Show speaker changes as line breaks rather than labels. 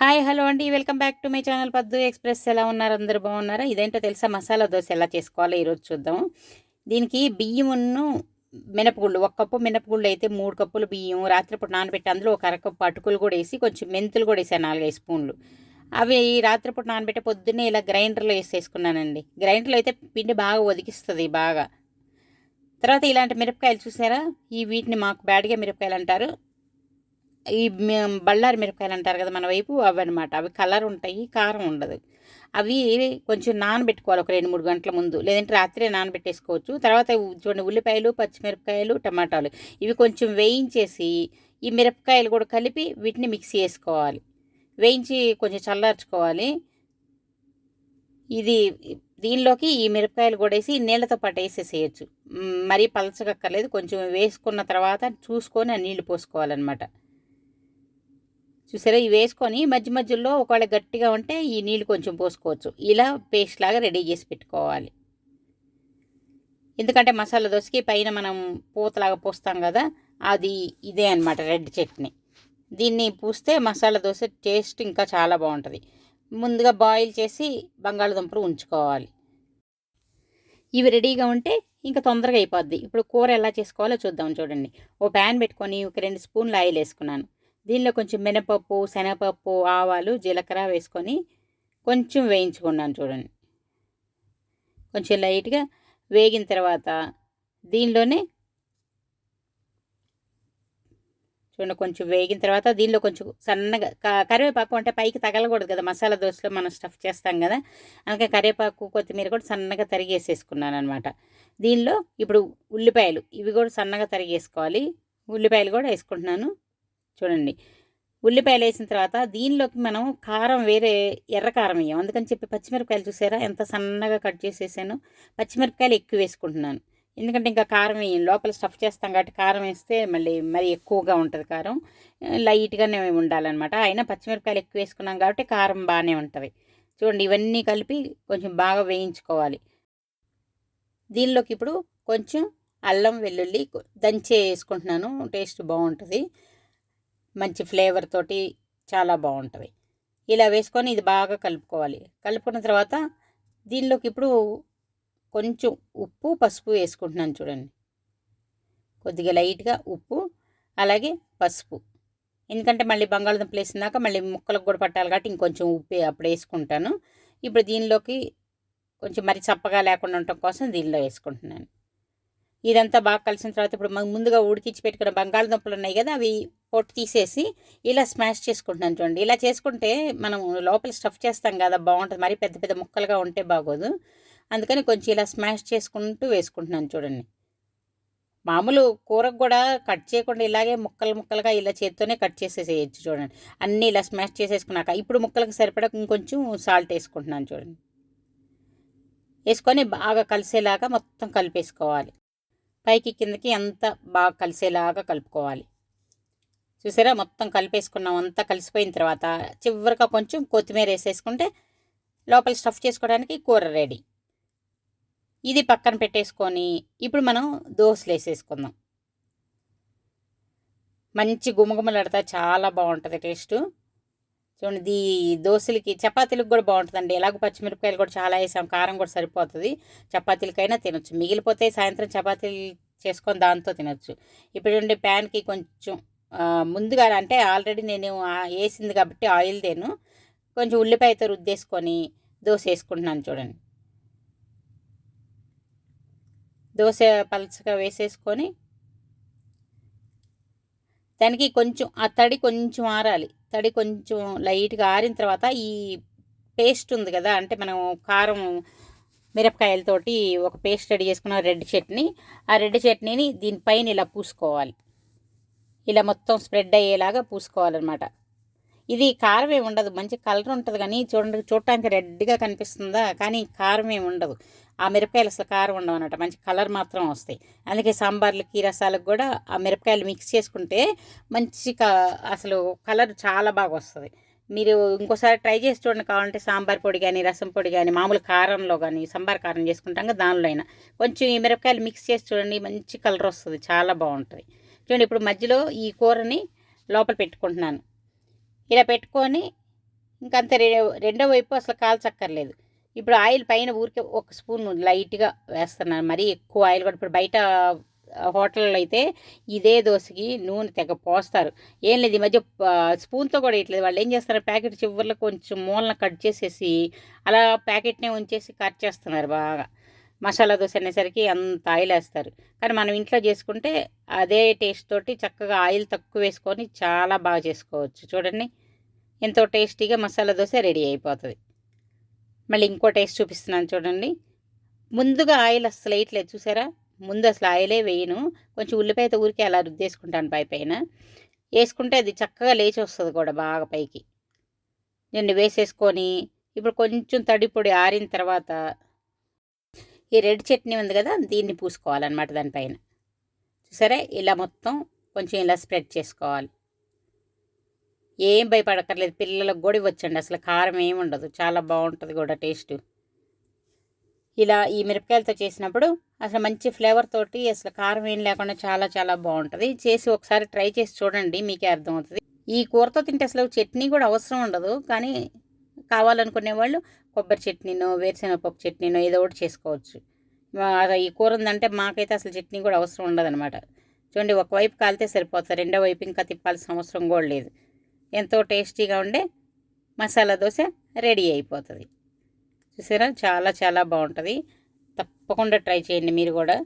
Hi hello అండి. Welcome back to my channel Paddu express. ఎలా ఉన్నారు? అందరు బాగున్నారా? ఇదేంటో తెలుసా? మసాలా దోశ ఎలా చేసుకోవాలో ఈరోజు చూద్దాం దీనికి బియ్యమును మినపగుళ్ళు ఒక కప్పు మినపగుళ్ళు అయితే మూడు కప్పులు బియ్యం రాత్రిపూట నానబెట్టి అందులో ఒక అరకప్పు అటుకులు కూడా వేసి కొంచెం మెంతులు కూడా వేసాను నాలుగైదు స్పూన్లు. అవి రాత్రిపూట నానబెట్టి పొద్దున్నే ఇలా గ్రైండర్లో వేసేసుకున్నానండి. గ్రైండర్లో అయితే పిండి బాగా ఒదికిస్తుంది బాగా. తర్వాత ఇలాంటి మిరపకాయలు చూసారా? ఈ వీటిని మాకు బ్యాడ్గా మిరపకాయలు అంటారు ఈ బళ్ళారి మిరపకాయలు అంటారు కదా మన వైపు అవి అనమాట అవి కలర్ ఉంటాయి కారం ఉండదు. అవి కొంచెం నానబెట్టుకోవాలి ఒక రెండు మూడు గంటల ముందు. లేదంటే రాత్రే నానబెట్టేసుకోవచ్చు. తర్వాత చూడండి ఉల్లిపాయలు పచ్చిమిరపకాయలు టమాటాలు. ఇవి కొంచెం వేయించేసి ఈ మిరపకాయలు కూడా కలిపి వీటిని మిక్సీ చేసుకోవాలి. వేయించి కొంచెం చల్లార్చుకోవాలి. ఇది దీనిలోకి ఈ మిరపకాయలు కూడా వేసి నీళ్ళతో పాటు వేసేసేయచ్చు. మరీ పలచగక్కర్లేదు. కొంచెం వేసుకున్న తర్వాత చూసుకొని ఆ నీళ్ళు పోసుకోవాలన్నమాట. చూసారా? ఇవి వేసుకొని మధ్య మధ్యలో ఒకవేళ గట్టిగా ఉంటే ఈ నీళ్ళు కొంచెం పోసుకోవచ్చు. ఇలా పేస్ట్ లాగా రెడీ చేసి పెట్టుకోవాలి. ఎందుకంటే మసాలా దోశకి పైన మనం పూతలాగా పోస్తాం కదా అది ఇదే అన్నమాట రెడ్ చట్నీ. దీన్ని పూస్తే మసాలా దోశ టేస్ట్ ఇంకా చాలా బాగుంటుంది. ముందుగా బాయిల్ చేసి బంగాళదుంపలు ఉంచుకోవాలి. ఇవి రెడీగా ఉంటే ఇంకా తొందరగా అయిపోద్ది. ఇప్పుడు కూర ఎలా చేసుకోవాలో చూద్దాం చూడండి. ఓ ప్యాన్ పెట్టుకొని ఒక రెండు స్పూన్లు ఆయిల్ వేసుకున్నాను. దీనిలో కొంచెం మినపప్పు శనగపప్పు ఆవాలు జీలకర్ర వేసుకొని కొంచెం వేయించుకున్నాను చూడండి. కొంచెం లైట్గా వేగిన తర్వాత దీనిలోనే చూడండి కొంచెం వేగిన తర్వాత దీనిలో కొంచెం సన్నగా క- కరివేపాకు అంటే పైకి తగలకూడదు కదా మసాలా దోశలో మనం స్టఫ్ చేస్తాం కదా అందుకే కరివేపాకు కొత్తిమీర కూడా సన్నగా తరిగేసేసుకున్నాను అనమాట దీనిలో ఇప్పుడు ఉల్లిపాయలు ఇవి కూడా సన్నగా తరిగేసుకోవాలి. ఉల్లిపాయలు కూడా వేసుకుంటున్నాను. చూడండి. ఉల్లిపాయలు వేసిన తర్వాత దీనిలోకి మనం కారం వేరే ఎర్ర కారం వేయం. అందుకని చెప్పి పచ్చిమిరపకాయలు చూసారా? ఎంత సన్నగా కట్ చేసేసాను. పచ్చిమిరపకాయలు ఎక్కువ వేసుకుంటున్నాను. ఎందుకంటే ఇంకా కారం వేయం. లోపల స్టఫ్ చేస్తాం కాబట్టి కారం వేస్తే మళ్ళీ మరి ఎక్కువగా ఉంటుంది కారం. లైట్గానే ఉండాలన్నమాట. అయినా పచ్చిమిరపకాయలు ఎక్కువ వేసుకున్నాం కాబట్టి కారం బాగానే ఉంటుంది. చూడండి ఇవన్నీ కలిపి కొంచెం బాగా వేయించుకోవాలి. దీనిలోకి ఇప్పుడు కొంచెం అల్లం వెల్లుల్లి దంచే వేసుకుంటున్నాను. టేస్ట్ బాగుంటుంది. మంచి ఫ్లేవర్ తోటి చాలా బాగుంటుంది. ఇలా వేసుకొని ఇది బాగా కలుపుకోవాలి. కలుపుకున్న తర్వాత దీనిలోకి ఇప్పుడు కొంచెం ఉప్పు పసుపు వేసుకుంటున్నాను చూడండి. కొద్దిగా లైట్గా ఉప్పు అలాగే పసుపు. ఎందుకంటే మళ్ళీ బంగాళదుంపలు వేసినాక మళ్ళీ ముక్కలకు కూడా పట్టాలి కాబట్టి ఇంకొంచెం ఉప్పు అప్పుడు వేసుకుంటాను. ఇప్పుడు దీనిలోకి కొంచెం మరి చప్పగా లేకుండా ఉండటం కోసం దీనిలో వేసుకుంటున్నాను. ఇదంతా బాగా కలిసిన తర్వాత ఇప్పుడు ముందుగా ఉడికించి పెట్టుకున్న బంగాళదుంపలు ఉన్నాయి కదా అవి పొట్టు తీసేసి ఇలా స్మాష్ చేసుకుంటున్నాను చూడండి. ఇలా చేసుకుంటే మనం లోపల స్టఫ్ చేస్తాం కదా బాగుంటుంది. మరి పెద్ద పెద్ద ముక్కలుగా ఉంటే బాగోదు. అందుకని కొంచెం ఇలా స్మాష్ చేసుకుంటూ వేసుకుంటున్నాను చూడండి. మామూలు కూరకు కూడా కట్ చేయకుండా ఇలాగే ముక్కలు ముక్కలుగా ఇలా చేత్తోనే కట్ చేసేసేయచ్చు చూడండి. అన్నీ ఇలా స్మాష్ చేసేసుకున్నాక ఇప్పుడు ముక్కలకు సరిపడా ఇంకొంచెం సాల్ట్ వేసుకుంటున్నాను చూడండి. వేసుకొని బాగా కలిసేలాగా మొత్తం కలిపేసుకోవాలి. పైకి కిందకి అంత బాగా కలిసేలాగా కలుపుకోవాలి. చూసారా? మొత్తం కలిపేసుకున్నాం. అంతా కలిసిపోయిన తర్వాత చివరిగా కొంచెం కొత్తిమీర వేసేసుకుంటే లోపల స్టఫ్ చేసుకోవడానికి కూర రెడీ. ఇది పక్కన పెట్టేసుకొని ఇప్పుడు మనం దోశలు వేసేసుకుందాం. మంచి గుమగుమలాడతా చాలా బాగుంటుంది టేస్ట్. చూడండి ఈ దోశలకి చపాతీలకు కూడా బాగుంటుందండి. ఎలాగో పచ్చిమిరపకాయలు కూడా చాలా వేసాం కారం కూడా సరిపోతుంది. చపాతీలకైనా తినొచ్చు. మిగిలిపోతే సాయంత్రం చపాతీలు చేసుకొని దాంతో తినొచ్చు. ఇప్పుడు ప్యాన్కి కొంచెం ముందుగా అంటే ఆల్రెడీ నేను వేసింది కాబట్టి ఆయిల్ తేను. కొంచెం ఉల్లిపాయతో రుద్దేసుకొని దోశ వేసుకుంటున్నాను చూడండి. దోశ పలచగా వేసేసుకొని దానికి కొంచెం ఆ తడి కొంచెం ఆరాలి. తడి కొంచెం లైట్గా ఆరిన తర్వాత ఈ పేస్ట్ ఉంది కదా అంటే మనం కారం మిరపకాయలతోటి ఒక పేస్ట్ రెడీ చేసుకున్న రెడ్ చట్నీ. ఆ రెడ్ చట్నీని దీనిపైన ఇలా పూసుకోవాలి. ఇలా మొత్తం స్ప్రెడ్ అయ్యేలాగా పూసుకోవాలన్నమాట. ఇది కారం ఏమి ఉండదు. మంచి కలర్ ఉంటుంది కానీ చూడండి చూడటానికి రెడ్గా కనిపిస్తుందా? కానీ కారం ఏమి ఉండదు. ఆ మిరపకాయలు అసలు కారం ఉండవు అనమాట మంచి కలర్ మాత్రం వస్తాయి. అందుకే సాంబార్లకి రసాలకు కూడా ఆ మిరపకాయలు మిక్స్ చేసుకుంటే మంచి అసలు కలర్ చాలా బాగా వస్తుంది. మీరు ఇంకోసారి ట్రై చేసి చూడండి. కావాలంటే సాంబార్ పొడి కానీ రసం పొడి కానీ మామూలు కారంలో కానీ సాంబార్ కారం చేసుకుంటాం కదా దానిలో అయినా. కొంచెం ఈ మిరపకాయలు మిక్స్ చేసి చూడండి మంచి కలర్ వస్తుంది. చాలా బాగుంటుంది. చూడండి ఇప్పుడు మధ్యలో ఈ కూరని లోపల పెట్టుకుంటున్నాను. ఇలా పెట్టుకొని ఇంకంత రెండో వైపు అసలు కాల్చక్కర్లేదు. ఇప్పుడు ఆయిల్ పైన ఊరికే ఒక స్పూన్ లైట్గా వేస్తున్నాను మరీ ఎక్కువ ఆయిల్ కూడా ఇప్పుడు బయట హోటల్లో అయితే ఇదే దోశకి నూనె తెగ పోస్తారు. ఏం లేదు ఈ మధ్య స్పూన్తో కూడా ఇట్లేదు. వాళ్ళు ఏం చేస్తారు ప్యాకెట్ చివరిలో కొంచెం మూలన కట్ చేసేసి అలా ప్యాకెట్నే ఉంచేసి కట్ చేస్తున్నారు బాగా. మసాలా దోశ అనేసరికి అంత ఆయిల్ వేస్తారు. కానీ మనం ఇంట్లో చేసుకుంటే అదే టేస్ట్ తోటి చక్కగా ఆయిల్ తక్కువ వేసుకొని చాలా బాగా చేసుకోవచ్చు. చూడండి. ఎంతో టేస్టీగా మసాలా దోశ రెడీ అయిపోతుంది. మళ్ళీ ఇంకో టేస్ట్ చూపిస్తున్నాను చూడండి. ముందుగా ఆయిల్ అసలు వేయట్లేదు చూసారా? ముందు అసలు ఆయిలే వేయను. కొంచెం ఉల్లిపాయతో ఊరికే అలా రుద్దేసుకుంటాను పై పైన. వేసుకుంటే అది చక్కగా లేచి వస్తుంది కూడా బాగా పైకి. నేను వేసేసుకొని ఇప్పుడు కొంచెం తడిపొడి ఆరిన తర్వాత ఈ రెడ్ చట్నీ ఉంది కదా దీన్ని పూసుకోవాలన్నమాట దానిపైన. చూసారా? ఇలా మొత్తం కొంచెం ఇలా స్ప్రెడ్ చేసుకోవాలి. ఏం భయపడక్కర్లేదు పిల్లలకు కూడా ఇవ్వచ్చండి. అసలు కారం ఏమి ఉండదు. చాలా బాగుంటుంది కూడా టేస్ట్. ఇలా ఈ మిరపకాయలతో చేసినప్పుడు అసలు మంచి ఫ్లేవర్ తోటి అసలు కారం ఏం లేకుండా చాలా చాలా బాగుంటుంది. చేసి ఒకసారి ట్రై చేసి చూడండి మీకే అర్థమవుతుంది. ఈ కూరతో తింటే అసలు చట్నీ కూడా అవసరం ఉండదు. కానీ కావాలనుకునే వాళ్ళు కొబ్బరి చట్నీనో వేరుశనగపప్పు చట్నీనో ఏదో ఒకటి చేసుకోవచ్చు. ఈ కూర ఉందంటే మాకైతే అసలు చట్నీ కూడా అవసరం ఉండదన్నమాట. చూడండి ఒకవైపు కాలితే సరిపోతుంది రెండో వైపు ఇంకా తిప్పాల్సిన అవసరం కూడా లేదు. ఎంతో టేస్టీగా ఉండే మసాలా దోశ రెడీ అయిపోతుంది. చూసారా? చాలా చాలా బాగుంటుంది. తప్పకుండా ట్రై చేయండి మీరు కూడా.